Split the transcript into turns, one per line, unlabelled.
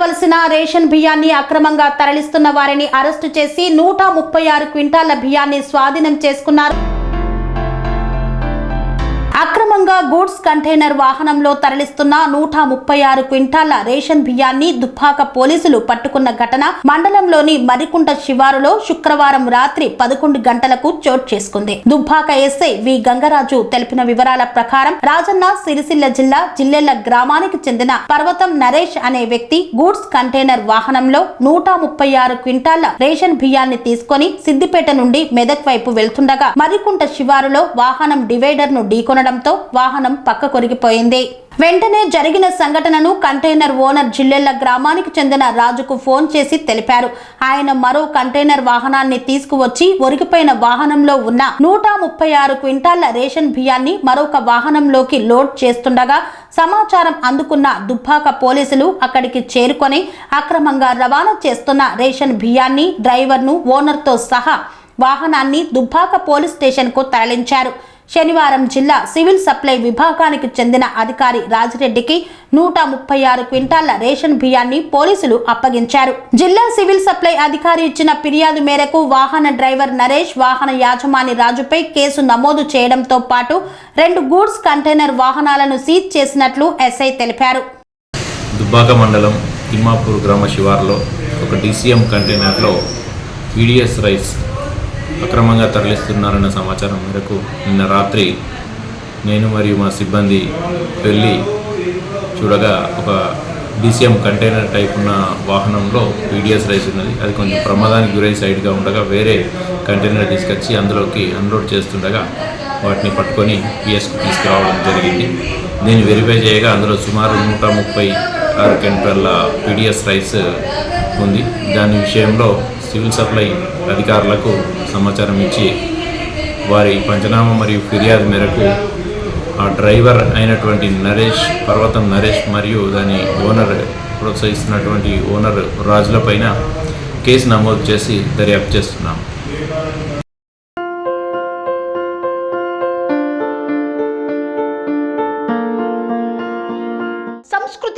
అందించవలసిన ration బియ్యాన్ని అక్రమంగా తరలిస్తున్న వారిని అరెస్టు చేసి నూట ముప్పై ఆరు క్వింటాల బియ్యాన్ని స్వాధీనం చేసుకున్నారు. అక్రమంగా గూడ్స్ కంటైనర్ వాహనంలో తరలిస్తున్న నూట ముప్పై ఆరు క్వింటాల రేషన్ బియ్యాన్ని దుబ్బాక పోలీసులు పట్టుకున్న ఘటన మండలంలోని మరికుంట శివారులో శుక్రవారం రాత్రి పదకొండు గంటలకు చోటు చేసుకుంది. దుబ్బాక ఎస్ఐ వి. గంగరాజు తెలిపిన వివరాల ప్రకారం రాజన్న సిరిసిల్ల జిల్లా జిల్లెల గ్రామానికి చెందిన పర్వతం నరేష్ అనే వ్యక్తి గూడ్స్ కంటైనర్ వాహనంలో నూట ముప్పై ఆరు క్వింటాల రేషన్ బియ్యాన్ని తీసుకొని సిద్దిపేట నుండి మెదక్ వైపు వెళ్తుండగా మరికుంట శివారులో వాహనం డివైడర్ను ఢీకొనడం ఢీకొనడంతో వాహనం పక్క కొరిగిపోయింది వెంటనే జరిగిన సంఘటనను కంటైనర్ ఓనర్ జిల్లెళ్ళ గ్రామానికి చెందిన రాజుకు ఫోన్ చేసి తెలిపారు. ఆయన మరో కంటైనర్ వాహనాన్ని తీసుకువచ్చి ఒరిగిపోయిన వాహనంలో ఉన్న నూట ముప్పై ఆరు క్వింటాళ్ళ రేషన్ బియ్యాన్ని మరొక వాహనంలోకి లోడ్ చేస్తుండగా సమాచారం అందుకున్న దుబ్బాక పోలీసులు అక్కడికి చేరుకొని అక్రమంగా రవాణా చేస్తున్న రేషన్ బియ్యాన్ని డ్రైవర్ను ఓనర్తో సహా వాహనాన్ని దుబ్బాక పోలీస్ స్టేషన్కు తరలించారు. శనివారం జిల్లా సివిల్ సప్లై విభాగానికి చెందిన అధికారి రాజిరెడ్డికి నూట ముప్పై ఆరు క్వింటాళ్ళ రేషన్ బియ్యాన్ని పోలీసులు అప్పగించారు. జిల్లా సివిల్ సప్లై అధికారి ఇచ్చిన ఫిర్యాదు మేరకు వాహన డ్రైవర్ నరేష్ వాహన యాజమాని రాజుపై కేసు నమోదు చేయడంతో పాటు రెండు గూడ్స్ కంటైనర్ వాహనాలను సీజ్ చేసినట్లు ఎస్ఐ తెలిపారు.
దుబ్బాక మండలం తిమ్మాపూర్ గ్రామ శివార్లో ఒక డీసీఎం కంటైనర్లో పీడిఎస్ రైస్ అక్రమంగా తరలిస్తున్నారన్న సమాచారం మేరకు నిన్న రాత్రి నేను మరియు మా సిబ్బంది వెళ్ళి చూడగా ఒక డీసీఎం కంటైనర్ టైప్ ఉన్న వాహనంలో పీడిఎస్ రైస్ ఉన్నది. అది కొంచెం ప్రమాదానికి గురై సైడ్గా ఉండగా వేరే కంటైనర్ తీసుకొచ్చి అందులోకి అన్లోడ్ చేస్తుండగా వాటిని పట్టుకొని పిఎస్కి తీసుకురావడం జరిగింది. దీన్ని వెరిఫై చేయగా అందులో సుమారు నూట ముప్పై ఆరు క్వింటాల పీడిఎస్ రైస్ ఉంది. దాని విషయంలో సివిల్ సప్లై అధికారులకు సమాచారం ఇచ్చి వారి పంచనామా మరియు ఫిర్యాదు మేరకు ఆ డ్రైవర్ అయినటువంటి నరేష్ పర్వతం నరేష్ మరియు దాని ఓనర్ ప్రోత్సహిస్తున్నటువంటి ఓనర్ రాజులపైన కేసు నమోదు చేసి దర్యాప్తు చేస్తున్నాం.